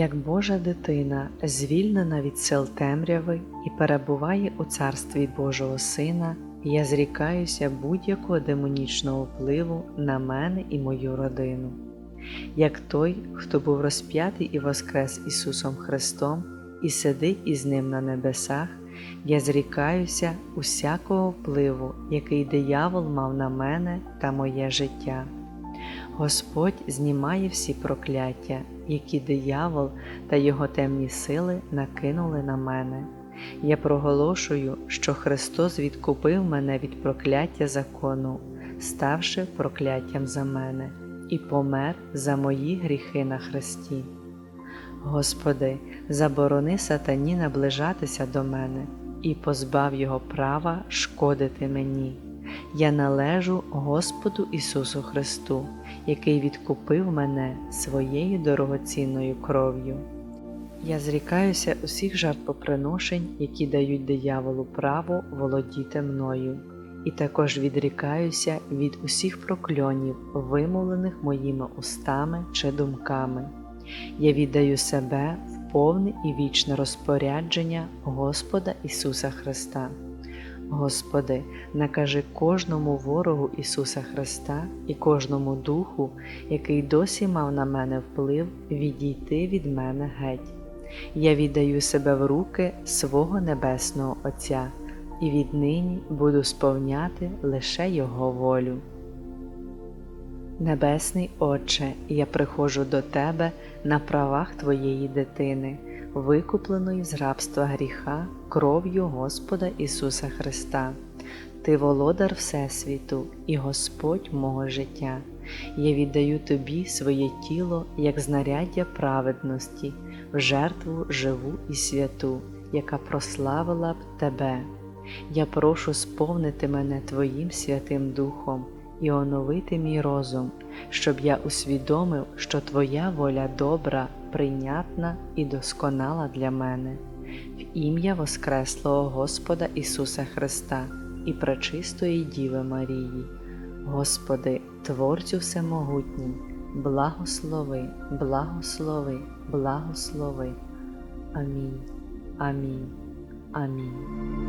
як Божа дитина, звільнена від сил темряви і перебуває у царстві Божого Сина, я зрікаюся будь-якого демонічного впливу на мене і мою родину. Як той, хто був розп'ятий і воскрес Ісусом Христом і сидить із Ним на небесах, я зрікаюся усякого впливу, який диявол мав на мене та моє життя. Господь знімає всі прокляття, які диявол та його темні сили накинули на мене. Я проголошую, що Христос відкупив мене від прокляття закону, ставши прокляттям за мене, і помер за мої гріхи на Христі. Господи, заборони сатані наближатися до мене і позбав його права шкодити мені. Я належу Господу Ісусу Христу, який відкупив мене своєю дорогоцінною кров'ю. Я зрікаюся усіх жертвоприношень, які дають дияволу право володіти мною, і також відрікаюся від усіх прокльонів, вимовлених моїми устами чи думками. Я віддаю себе в повне і вічне розпорядження Господа Ісуса Христа. Господи, накажи кожному ворогу Ісуса Христа і кожному духу, який досі мав на мене вплив, відійти від мене геть. Я віддаю себе в руки свого Небесного Отця і віднині буду сповняти лише Його волю. Небесний Отче, я приходжу до Тебе на правах Твоєї дитини, викупленої з рабства гріха кров'ю Господа Ісуса Христа. Ти володар Всесвіту і Господь мого життя. Я віддаю Тобі своє тіло як знаряддя праведності, в жертву живу і святу, яка прославила б Тебе. Я прошу сповнити мене Твоїм Святим Духом і оновити мій розум, щоб я усвідомив, що Твоя воля добра, прийнятна і досконала для мене, в ім'я Воскреслого Господа Ісуса Христа і Пречистої Діви Марії. Господи, Творцю Всемогутній, благослови, благослови, благослови. Амінь. Амінь. Амінь.